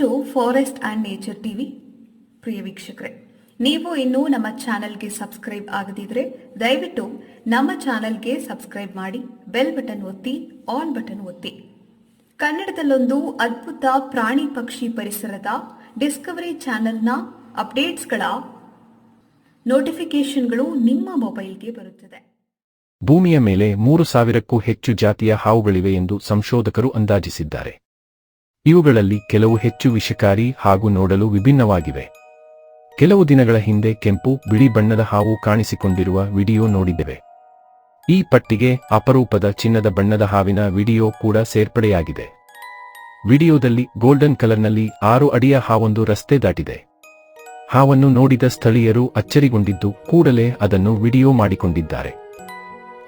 To forest and nature TV ಪ್ರಿಯ ವೀಕ್ಷಕರೇ, ನೀವು ಇನ್ನೂ ನಮ್ಮ ಚಾನಲ್ಗೆ ಸಬ್ಸ್ಕ್ರೈಬ್ ಆಗದಿದ್ರೆ ದಯವಿಟ್ಟು ನಮ್ಮ ಚಾನಲ್ಗೆ ಸಬ್ಸ್ಕ್ರೈಬ್ ಮಾಡಿ, ಬೆಲ್ ಬಟನ್ ಒತ್ತಿ, ಆಲ್ ಬಟನ್ ಒತ್ತಿ. ಕನ್ನಡದಲ್ಲೊಂದು ಅದ್ಭುತ ಪ್ರಾಣಿ ಪಕ್ಷಿ ಪರಿಸರದ ಡಿಸ್ಕವರಿ ಚಾನೆಲ್ನ ಅಪ್ಡೇಟ್ಸ್ಗಳ ನೋಟಿಫಿಕೇಶನ್ಗಳು ನಿಮ್ಮ ಮೊಬೈಲ್ಗೆ ಬರುತ್ತದೆ. ಭೂಮಿಯ ಮೇಲೆ ಮೂರು ಸಾವಿರಕ್ಕೂ ಹೆಚ್ಚು ಜಾತಿಯ ಹಾವುಗಳಿವೆ ಎಂದು ಸಂಶೋಧಕರು ಅಂದಾಜಿಸಿದ್ದಾರೆ. ಇವುಗಳಲ್ಲಿ ಕೆಲವು ಹೆಚ್ಚು ವಿಷಕಾರಿ ಹಾಗೂ ನೋಡಲು ವಿಭಿನ್ನವಾಗಿವೆ. ಕೆಲವು ದಿನಗಳ ಹಿಂದೆ ಕೆಂಪು, ಬಿಳಿ ಬಣ್ಣದ ಹಾವು ಕಾಣಿಸಿಕೊಂಡಿರುವ ವಿಡಿಯೋ ನೋಡಿದ್ದೇವೆ. ಈ ಪಟ್ಟಿಗೆ ಅಪರೂಪದ ಚಿನ್ನದ ಬಣ್ಣದ ಹಾವಿನ ವಿಡಿಯೋ ಕೂಡ ಸೇರ್ಪಡೆಯಾಗಿದೆ. ವಿಡಿಯೋದಲ್ಲಿ ಗೋಲ್ಡನ್ ಕಲರ್ನಲ್ಲಿ ಆರು ಅಡಿಯ ಹಾವೊಂದು ರಸ್ತೆ ದಾಟಿದೆ. ಹಾವನ್ನು ನೋಡಿದ ಸ್ಥಳೀಯರು ಅಚ್ಚರಿಗೊಂಡಿದ್ದು ಕೂಡಲೇ ಅದನ್ನು ವಿಡಿಯೋ ಮಾಡಿಕೊಂಡಿದ್ದಾರೆ.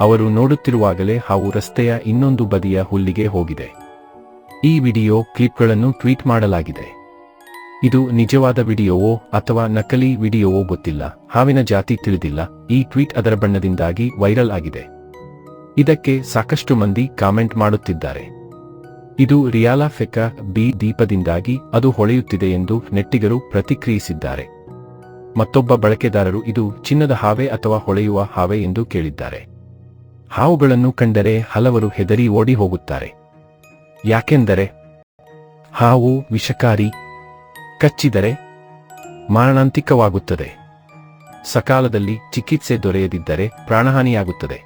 ಅವರು ನೋಡುತ್ತಿರುವಾಗಲೇ ಹಾವು ರಸ್ತೆಯ ಇನ್ನೊಂದು ಬದಿಯ ಹುಲ್ಲಿಗೆ ಹೋಗಿದೆ. ಈ ವಿಡಿಯೋ ಕ್ಲಿಪ್ಗಳನ್ನು ಟ್ವೀಟ್ ಮಾಡಲಾಗಿದೆ. ಇದು ನಿಜವಾದ ವಿಡಿಯೋವೋ ಅಥವಾ ನಕಲಿ ವಿಡಿಯೋವೋ ಗೊತ್ತಿಲ್ಲ. ಹಾವಿನ ಜಾತಿ ತಿಳಿದಿಲ್ಲ. ಈ ಟ್ವೀಟ್ ಅದರ ಬಣ್ಣದಿಂದಾಗಿ ವೈರಲ್ ಆಗಿದೆ. ಇದಕ್ಕೆ ಸಾಕಷ್ಟು ಮಂದಿ ಕಾಮೆಂಟ್ ಮಾಡುತ್ತಿದ್ದಾರೆ. ಇದು ರಿಯಾಲಾ ಫೆಕ ಬಿ ದೀಪದಿಂದಾಗಿ ಅದು ಹೊಳೆಯುತ್ತಿದೆ ಎಂದು ನೆಟ್ಟಿಗರು ಪ್ರತಿಕ್ರಿಯಿಸಿದ್ದಾರೆ. ಮತ್ತೊಬ್ಬ ಬಳಕೆದಾರರು, ಇದು ಚಿನ್ನದ ಹಾವೆ ಅಥವಾ ಹೊಳೆಯುವ ಹಾವೆ ಎಂದು ಕೇಳಿದ್ದಾರೆ. ಹಾವುಗಳನ್ನು ಕಂಡರೆ ಹಲವರು ಹೆದರಿ ಓಡಿ ಹೋಗುತ್ತಾರೆ. ಯಾಕೆಂದರೆ ಹಾವು ವಿಷಕಾರಿ, ಕಚ್ಚಿದರೆ ಮಾರಣಾಂತಿಕವಾಗುತ್ತದೆ. ಸಕಾಲದಲ್ಲಿ ಚಿಕಿತ್ಸೆ ದೊರೆಯದಿದ್ದರೆ ಪ್ರಾಣಹಾನಿಯಾಗುತ್ತದೆ.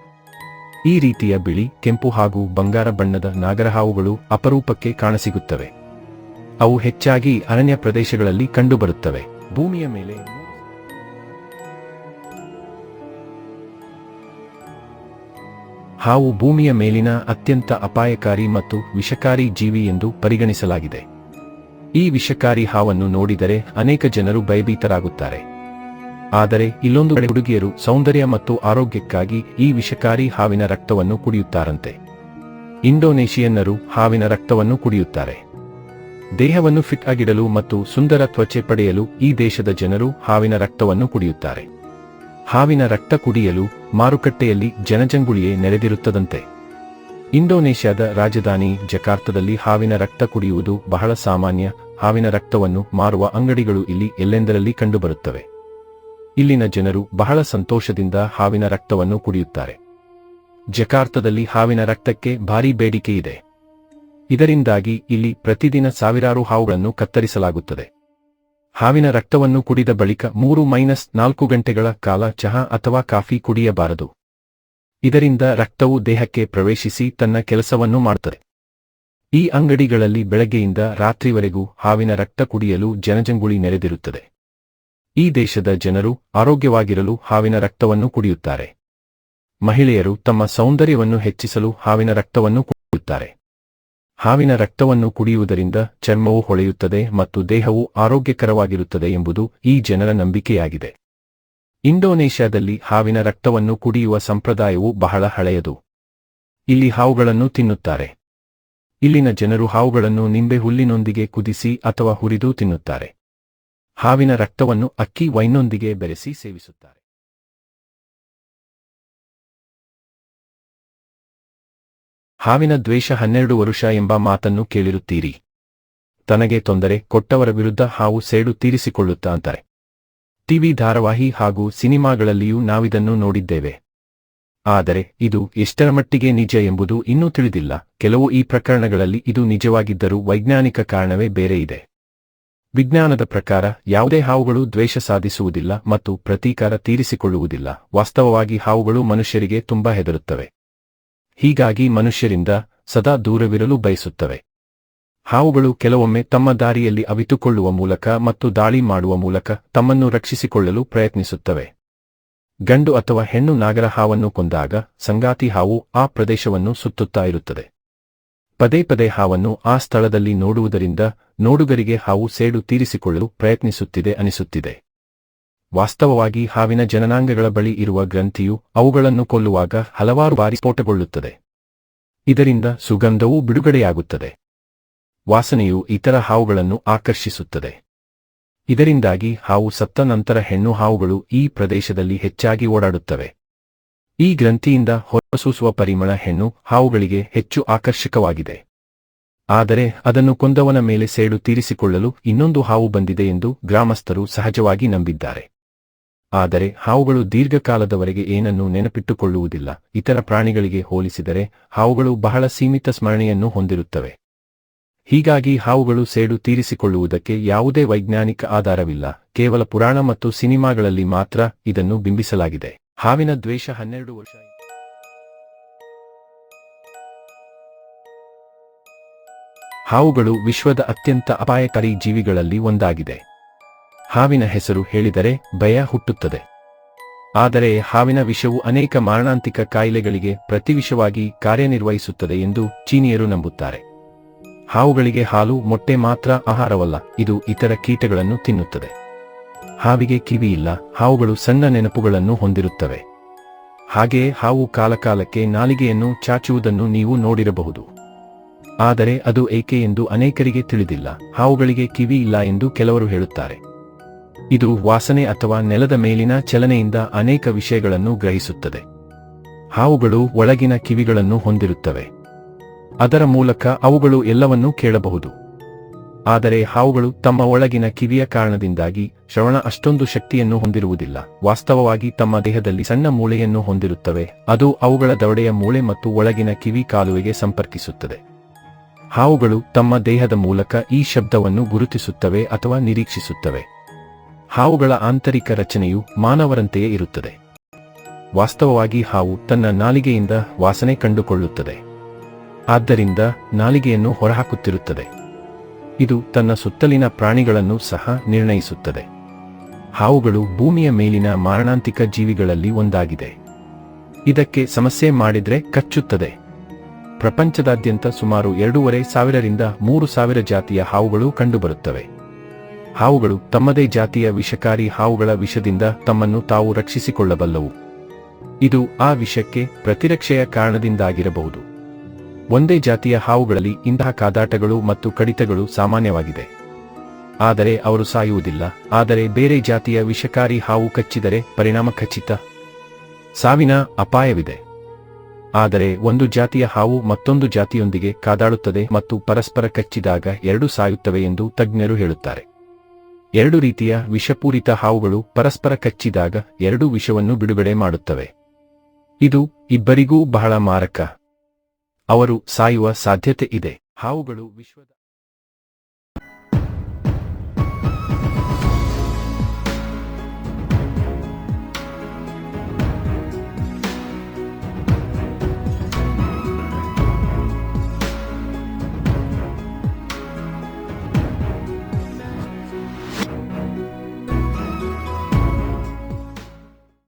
ಈ ರೀತಿಯ ಬಿಳಿ, ಕೆಂಪು ಹಾಗೂ ಬಂಗಾರ ಬಣ್ಣದ ನಾಗರಹಾವುಗಳು ಅಪರೂಪಕ್ಕೆ ಕಾಣಸಿಗುತ್ತವೆ. ಅವು ಹೆಚ್ಚಾಗಿ ಅರಣ್ಯ ಪ್ರದೇಶಗಳಲ್ಲಿ ಕಂಡುಬರುತ್ತವೆ. ಭೂಮಿಯ ಮೇಲೆ ಹಾವು ಭೂಮಿಯ ಮೇಲಿನ ಅತ್ಯಂತ ಅಪಾಯಕಾರಿ ಮತ್ತು ವಿಷಕಾರಿ ಜೀವಿ ಎಂದು ಪರಿಗಣಿಸಲಾಗಿದೆ. ಈ ವಿಷಕಾರಿ ಹಾವನ್ನು ನೋಡಿದರೆ ಅನೇಕ ಜನರು ಭಯಭೀತರಾಗುತ್ತಾರೆ. ಆದರೆ ಇಲ್ಲೊಂದು ಕಡೆ ಹುಡುಗಿಯರು ಸೌಂದರ್ಯ ಮತ್ತು ಆರೋಗ್ಯಕ್ಕಾಗಿ ಈ ವಿಷಕಾರಿ ಹಾವಿನ ರಕ್ತವನ್ನು ಕುಡಿಯುತ್ತಾರಂತೆ. ಇಂಡೋನೇಷಿಯನ್ನರು ಹಾವಿನ ರಕ್ತವನ್ನು ಕುಡಿಯುತ್ತಾರೆ. ದೇಹವನ್ನು ಫಿಟ್ ಆಗಿಡಲು ಮತ್ತು ಸುಂದರ ತ್ವಚೆ ಪಡೆಯಲು ಈ ದೇಶದ ಜನರು ಹಾವಿನ ರಕ್ತವನ್ನು ಕುಡಿಯುತ್ತಾರೆ. ಹಾವಿನ ರಕ್ತ ಕುಡಿಯಲು ಮಾರುಕಟ್ಟೆಯಲ್ಲಿ ಜನಜಂಗುಳಿಯೇ ನೆರೆದಿರುತ್ತದಂತೆ. ಇಂಡೋನೇಷ್ಯಾದ ರಾಜಧಾನಿ ಜಕಾರ್ತದಲ್ಲಿ ಹಾವಿನ ರಕ್ತ ಕುಡಿಯುವುದು ಬಹಳ ಸಾಮಾನ್ಯ, ಹಾವಿನ ರಕ್ತವನ್ನು ಮಾರುವ ಅಂಗಡಿಗಳು ಇಲ್ಲಿ ಎಲ್ಲೆಂದರಲ್ಲಿ ಕಂಡುಬರುತ್ತವೆ. ಇಲ್ಲಿನ ಜನರು ಬಹಳ ಸಂತೋಷದಿಂದ ಹಾವಿನ ರಕ್ತವನ್ನು ಕುಡಿಯುತ್ತಾರೆ. ಜಕಾರ್ತದಲ್ಲಿ ಹಾವಿನ ರಕ್ತಕ್ಕೆ ಭಾರೀ ಬೇಡಿಕೆ ಇದೆ ಇದರಿಂದಾಗಿ ಇಲ್ಲಿ ಪ್ರತಿದಿನ ಸಾವಿರಾರು ಹಾವುಗಳನ್ನು ಕತ್ತರಿಸಲಾಗುತ್ತದೆ. ಹಾವಿನ ರಕ್ತವನ್ನು ಕುಡಿದ ಬಳಿಕ ಮೂರು ಮೈನಸ್ ನಾಲ್ಕು ಗಂಟೆಗಳ ಕಾಲ ಚಹಾ ಅಥವಾ ಕಾಫಿ ಕುಡಿಯಬಾರದು. ಇದರಿಂದ ರಕ್ತವು ದೇಹಕ್ಕೆ ಪ್ರವೇಶಿಸಿ ತನ್ನ ಕೆಲಸವನ್ನು ಮಾಡುತ್ತದೆ. ಈ ಅಂಗಡಿಗಳಲ್ಲಿ ಬೆಳಗ್ಗೆಯಿಂದ ರಾತ್ರಿವರೆಗೂ ಹಾವಿನ ರಕ್ತ ಕುಡಿಯಲು ಜನಜಂಗುಳಿ ನೆರೆದಿರುತ್ತದೆ. ಈ ದೇಶದ ಜನರು ಆರೋಗ್ಯವಾಗಿರಲು ಹಾವಿನ ರಕ್ತವನ್ನು ಕುಡಿಯುತ್ತಾರೆ. ಮಹಿಳೆಯರು ತಮ್ಮ ಸೌಂದರ್ಯವನ್ನು ಹೆಚ್ಚಿಸಲು ಹಾವಿನ ರಕ್ತವನ್ನು ಕುಡಿಯುತ್ತಾರೆ. ಹಾವಿನ ರಕ್ತವನ್ನು ಕುಡಿಯುವುದರಿಂದ ಚರ್ಮವು ಹೊಳೆಯುತ್ತದೆ ಮತ್ತು ದೇಹವು ಆರೋಗ್ಯಕರವಾಗಿರುತ್ತದೆ ಎಂಬುದು ಈ ಜನರ ನಂಬಿಕೆಯಾಗಿದೆ. ಇಂಡೋನೇಷ್ಯಾದಲ್ಲಿ ಹಾವಿನ ರಕ್ತವನ್ನು ಕುಡಿಯುವ ಸಂಪ್ರದಾಯವು ಬಹಳ ಹಳೆಯದು. ಇಲ್ಲಿ ಹಾವುಗಳನ್ನು ತಿನ್ನುತ್ತಾರೆ. ಇಲ್ಲಿನ ಜನರು ಹಾವುಗಳನ್ನು ನಿಂಬೆ ಹುಲ್ಲಿನೊಂದಿಗೆ ಕುದಿಸಿ ಅಥವಾ ಹುರಿದು ತಿನ್ನುತ್ತಾರೆ. ಹಾವಿನ ರಕ್ತವನ್ನು ಅಕ್ಕಿ ವೈನೊಂದಿಗೆ ಬೆರೆಸಿ ಸೇವಿಸುತ್ತಾರೆ. ಹಾವಿನ ದ್ವೇಷ ಹನ್ನೆರಡು ವರುಷ ಎಂಬ ಮಾತನ್ನು ಕೇಳಿರುತ್ತೀರಿ. ತನಗೆ ತೊಂದರೆ, ಕೊಟ್ಟವರ ವಿರುದ್ಧ ಹಾವು ಸೇಡು ತೀರಿಸಿಕೊಳ್ಳುತ್ತಾ ಅಂತಾರೆ. ಟಿವಿ ಧಾರಾವಾಹಿ ಹಾಗೂ ಸಿನಿಮಾಗಳಲ್ಲಿಯೂ ನಾವಿದನ್ನು ನೋಡಿದ್ದೇವೆ. ಆದರೆ, ಇದು ಎಷ್ಟರ ಮಟ್ಟಿಗೆ ನಿಜ ಎಂಬುದು ಇನ್ನೂ ತಿಳಿದಿಲ್ಲ. ಕೆಲವು ಈ ಪ್ರಕರಣಗಳಲ್ಲಿ ಇದು ನಿಜವಾಗಿದ್ದರೂ ವೈಜ್ಞಾನಿಕ ಕಾರಣವೇ ಬೇರೆ ಇದೆ. ವಿಜ್ಞಾನದ ಪ್ರಕಾರ, ಯಾವುದೇ ಹಾವುಗಳು ದ್ವೇಷ ಸಾಧಿಸುವುದಿಲ್ಲ ಮತ್ತು ಪ್ರತೀಕಾರ ತೀರಿಸಿಕೊಳ್ಳುವುದಿಲ್ಲ. ವಾಸ್ತವವಾಗಿ ಹಾವುಗಳು ಮನುಷ್ಯರಿಗೆ ತುಂಬಾ ಹೆದರುತ್ತವೆ. ಹೀಗಾಗಿ ಮನುಷ್ಯರಿಂದ ಸದಾ ದೂರವಿರಲು ಬಯಸುತ್ತವೆ. ಹಾವುಗಳು ಕೆಲವೊಮ್ಮೆ ತಮ್ಮ ದಾರಿಯಲ್ಲಿ ಅವಿತುಕೊಳ್ಳುವ ಮೂಲಕ ಮತ್ತು ದಾಳಿ ಮಾಡುವ ಮೂಲಕ ತಮ್ಮನ್ನು ರಕ್ಷಿಸಿಕೊಳ್ಳಲು ಪ್ರಯತ್ನಿಸುತ್ತವೆ. ಗಂಡು ಅಥವಾ ಹೆಣ್ಣು ನಾಗರ ಹಾವನ್ನು ಕೊಂದಾಗ ಸಂಗಾತಿ ಹಾವು ಆ ಪ್ರದೇಶವನ್ನು ಸುತ್ತುತ್ತಾ ಇರುತ್ತದೆ. ಪದೇ ಪದೇ ಹಾವನ್ನು ಆ ಸ್ಥಳದಲ್ಲಿ ನೋಡುವುದರಿಂದ ನೋಡುಗರಿಗೆ ಹಾವು ಸೇಡು ತೀರಿಸಿಕೊಳ್ಳಲು ಪ್ರಯತ್ನಿಸುತ್ತಿದೆ ಅನಿಸುತ್ತಿದೆ. ವಾಸ್ತವವಾಗಿ ಹಾವಿನ ಜನನಾಂಗಗಳ ಬಳಿ ಇರುವ ಗ್ರಂಥಿಯು ಅವುಗಳನ್ನು ಕೊಲ್ಲುವಾಗ ಹಲವಾರು ಬಾರಿ ಸ್ಫೋಟಗೊಳ್ಳುತ್ತದೆ. ಇದರಿಂದ ಸುಗಂಧವೂ ಬಿಡುಗಡೆಯಾಗುತ್ತದೆ. ವಾಸನೆಯು ಇತರ ಹಾವುಗಳನ್ನು ಆಕರ್ಷಿಸುತ್ತದೆ. ಇದರಿಂದಾಗಿ ಹಾವು ಸತ್ತ ನಂತರ ಹೆಣ್ಣು ಹಾವುಗಳು ಈ ಪ್ರದೇಶದಲ್ಲಿ ಹೆಚ್ಚಾಗಿ ಓಡಾಡುತ್ತವೆ. ಈ ಗ್ರಂಥಿಯಿಂದ ಹೊರಸೂಸುವ ಪರಿಮಳ ಹೆಣ್ಣು ಹಾವುಗಳಿಗೆ ಹೆಚ್ಚು ಆಕರ್ಷಕವಾಗಿದೆ. ಆದರೆ ಅದನ್ನು ಕೊಂದವನ ಮೇಲೆ ಸೇಡು ತೀರಿಸಿಕೊಳ್ಳಲು ಇನ್ನೊಂದು ಹಾವು ಬಂದಿದೆ ಎಂದು ಗ್ರಾಮಸ್ಥರು ಸಹಜವಾಗಿ ನಂಬಿದ್ದಾರೆ. ಆದರೆ ಹಾವುಗಳು ದೀರ್ಘಕಾಲದವರೆಗೆ ಏನನ್ನೂ ನೆನಪಿಟ್ಟುಕೊಳ್ಳುವುದಿಲ್ಲ. ಇತರ ಪ್ರಾಣಿಗಳಿಗೆ ಹೋಲಿಸಿದರೆ ಹಾವುಗಳು ಬಹಳ ಸೀಮಿತ ಸ್ಮರಣೆಯನ್ನು ಹೊಂದಿರುತ್ತವೆ. ಹೀಗಾಗಿ ಹಾವುಗಳು ಸೇಡು ತೀರಿಸಿಕೊಳ್ಳುವುದಕ್ಕೆ ಯಾವುದೇ ವೈಜ್ಞಾನಿಕ ಆಧಾರವಿಲ್ಲ. ಕೇವಲ ಪುರಾಣ ಮತ್ತು ಸಿನಿಮಾಗಳಲ್ಲಿ ಮಾತ್ರ ಇದನ್ನು ಬಿಂಬಿಸಲಾಗಿದೆ. ಹಾವಿನ ದ್ವೇಷ ಹನ್ನೆರಡು ವರ್ಷ ಹಾವುಗಳು ವಿಶ್ವದ ಅತ್ಯಂತ ಅಪಾಯಕಾರಿ ಜೀವಿಗಳಲ್ಲಿ ಒಂದಾಗಿದೆ. ಹಾವಿನ ಹೆಸರು ಹೇಳಿದರೆ ಭಯ ಹುಟ್ಟುತ್ತದೆ. ಆದರೆ ಹಾವಿನ ವಿಷವು ಅನೇಕ ಮಾರಣಾಂತಿಕ ಕಾಯಿಲೆಗಳಿಗೆ ಪ್ರತಿವಿಷವಾಗಿ ಕಾರ್ಯನಿರ್ವಹಿಸುತ್ತದೆ ಎಂದು ಚೀನಿಯರು ನಂಬುತ್ತಾರೆ. ಹಾವುಗಳಿಗೆ ಹಾಲು, ಮೊಟ್ಟೆ ಮಾತ್ರ ಆಹಾರವಲ್ಲ, ಇದು ಇತರ ಕೀಟಗಳನ್ನು ತಿನ್ನುತ್ತದೆ. ಹಾವಿಗೆ ಕಿವಿ ಇಲ್ಲ, ಹಾವುಗಳು ಸಣ್ಣ ನೆನಪುಗಳನ್ನು ಹೊಂದಿರುತ್ತವೆ. ಹಾಗೆಯೇ ಹಾವು ಕಾಲಕಾಲಕ್ಕೆ ನಾಲಿಗೆಯನ್ನು ಚಾಚುವುದನ್ನು ನೀವು ನೋಡಿರಬಹುದು. ಆದರೆ ಅದು ಏಕೆ ಎಂದು ಅನೇಕರಿಗೆ ತಿಳಿದಿಲ್ಲ, ಹಾವುಗಳಿಗೆ ಕಿವಿ ಇಲ್ಲ ಎಂದು ಕೆಲವರು ಹೇಳುತ್ತಾರೆ. ಇದು ವಾಸನೆ ಅಥವಾ ನೆಲದ ಮೇಲಿನ ಚಲನೆಯಿಂದ ಅನೇಕ ವಿಷಯಗಳನ್ನು ಗ್ರಹಿಸುತ್ತದೆ. ಹಾವುಗಳು ಒಳಗಿನ ಕಿವಿಗಳನ್ನು ಹೊಂದಿರುತ್ತವೆ. ಅದರ ಮೂಲಕ ಅವುಗಳು ಎಲ್ಲವನ್ನೂ ಕೇಳಬಹುದು. ಆದರೆ ಹಾವುಗಳು ತಮ್ಮ ಒಳಗಿನ ಕಿವಿಯ ಕಾರಣದಿಂದಾಗಿ ಶ್ರವಣ ಅಷ್ಟೊಂದು ಶಕ್ತಿಯನ್ನು ಹೊಂದಿರುವುದಿಲ್ಲ. ವಾಸ್ತವವಾಗಿ ತಮ್ಮ ದೇಹದಲ್ಲಿ ಸಣ್ಣ ಮೂಳೆಯನ್ನು ಹೊಂದಿರುತ್ತವೆ. ಅದು ಅವುಗಳ ದವಡೆಯ ಮೂಳೆ ಮತ್ತು ಒಳಗಿನ ಕಿವಿ ಕಾಲುವೆಗೆ ಸಂಪರ್ಕಿಸುತ್ತದೆ. ಹಾವುಗಳು ತಮ್ಮ ದೇಹದ ಮೂಲಕ ಈ ಶಬ್ದವನ್ನು ಗುರುತಿಸುತ್ತವೆ ಅಥವಾ ನಿರೀಕ್ಷಿಸುತ್ತವೆ. ಹಾವುಗಳ ಆಂತರಿಕ ರಚನೆಯು ಮಾನವರಂತೆಯೇ ಇರುತ್ತದೆ. ವಾಸ್ತವವಾಗಿ ಹಾವು ತನ್ನ ನಾಲಿಗೆಯಿಂದ ವಾಸನೆ ಕಂಡುಕೊಳ್ಳುತ್ತದೆ. ಆದ್ದರಿಂದ ನಾಲಿಗೆಯನ್ನು ಹೊರಹಾಕುತ್ತಿರುತ್ತದೆ. ಇದು ತನ್ನ ಸುತ್ತಲಿನ ಪ್ರಾಣಿಗಳನ್ನು ಸಹ ನಿರ್ಣಯಿಸುತ್ತದೆ. ಹಾವುಗಳು ಭೂಮಿಯ ಮೇಲಿನ ಮಾರಣಾಂತಿಕ ಜೀವಿಗಳಲ್ಲಿ ಒಂದಾಗಿದೆ. ಇದಕ್ಕೆ ಸಮಸ್ಯೆ ಮಾಡಿದರೆ ಕಚ್ಚುತ್ತದೆ. ಪ್ರಪಂಚದಾದ್ಯಂತ ಸುಮಾರು ಎರಡೂವರೆ ಸಾವಿರರಿಂದ ಮೂರು ಸಾವಿರ ಜಾತಿಯ ಹಾವುಗಳು ಕಂಡುಬರುತ್ತವೆ. ಹಾವುಗಳು ತಮ್ಮದೇ ಜಾತಿಯ ವಿಷಕಾರಿ ಹಾವುಗಳ ವಿಷದಿಂದ ತಮ್ಮನ್ನು ತಾವು ರಕ್ಷಿಸಿಕೊಳ್ಳಬಲ್ಲವು. ಇದು ಆ ವಿಷಕ್ಕೆ ಪ್ರತಿರಕ್ಷೆಯ ಕಾರಣದಿಂದಾಗಿರಬಹುದು. ಒಂದೇ ಜಾತಿಯ ಹಾವುಗಳಲ್ಲಿ ಇಂತಹ ಕಾದಾಟಗಳು ಮತ್ತು ಕಡಿತಗಳು ಸಾಮಾನ್ಯವಾಗಿದೆ. ಆದರೆ ಅವರು ಸಾಯುವುದಿಲ್ಲ, ಆದರೆ ಬೇರೆ ಜಾತಿಯ ವಿಷಕಾರಿ ಹಾವು ಕಚ್ಚಿದರೆ ಪರಿಣಾಮ ಖಚಿತ. ಸಾವಿನ ಅಪಾಯವಿದೆ. ಆದರೆ ಒಂದು ಜಾತಿಯ ಹಾವು ಮತ್ತೊಂದು ಜಾತಿಯೊಂದಿಗೆ ಕಾದಾಡುತ್ತದೆ ಮತ್ತು ಪರಸ್ಪರ ಕಚ್ಚಿದಾಗ ಎರಡೂ ಸಾಯುತ್ತವೆ ಎಂದು ತಜ್ಞರು ಹೇಳುತ್ತಾರೆ. ಎರಡು ರೀತಿಯ ವಿಷಪೂರಿತ ಹಾವುಗಳು ಪರಸ್ಪರ ಕಚ್ಚಿದಾಗ ಎರಡು ವಿಷವನ್ನು ಬಿಡುಗಡೆ ಮಾಡುತ್ತವೆ. ಇದು ಇಬ್ಬರಿಗೂ ಬಹಳ ಮಾರಕ. ಅವರು ಸಾಯುವ ಸಾಧ್ಯತೆ ಇದೆ. ಹಾವುಗಳು ವಿಶ್ವದ